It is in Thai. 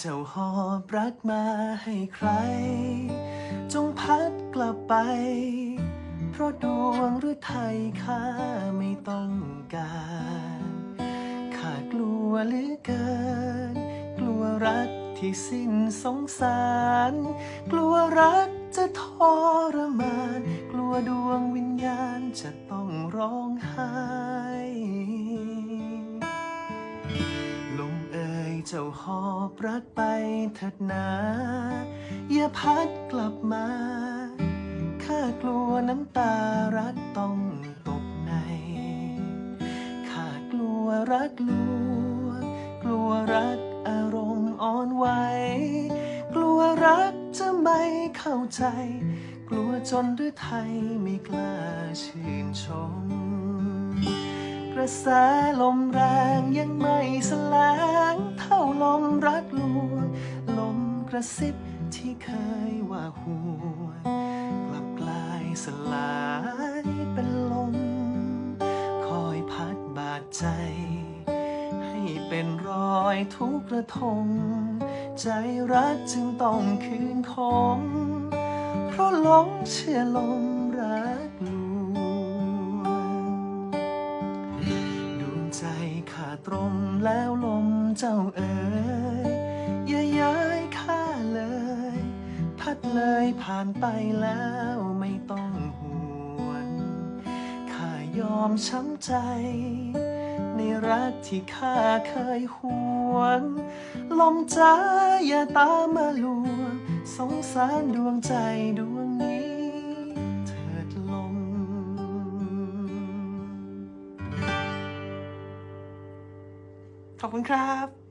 เจ้าหอบรักมาให้ใคร จงพัดกลับไป เพราะดวงหรือไทยข้าไม่ต้องการข้ากลัวเหลือเกิน กลัวรักที่สิ้นสงสาร กลัวรักจะทรมาน กลัวดวงวิญญาณจะต้องร้องไห้ เจ้าหอบรักไปเถิดนาอย่าพัดกลับมาข้ากลัวน้ำตารักต้องตกในข้ากลัวรักลวงกลัวรักอารมณ์อ่อนไหวกลัวรักจะไม่เข้าใจ กลัวจนด้วยไทยไม่กล้าชื่นชม ระแสลมแรงยังไม่แสลงเท่าลมรักลวงลมกระซิบที่เคยว่าห่วงกลับกลายสลายเป็นลม คอยพัดบาดใจ ให้เป็นรอยทุกกระทมใจรักจึงต้องคืนคมเพราะหลงเชื่อลมรักล ใจขาดตรงแล้วลมเจ้าเอ๋ยอย่าย้ายข้าเลย พัดเลยผ่านไปแล้วไม่ต้องห่วงข้ายอมช้ำใจ ในรักที่ข้าเคยหวง ลมจ้าอย่าตามมาลวงสงสารดวงใจดวงนี้ ขอบคุณครับ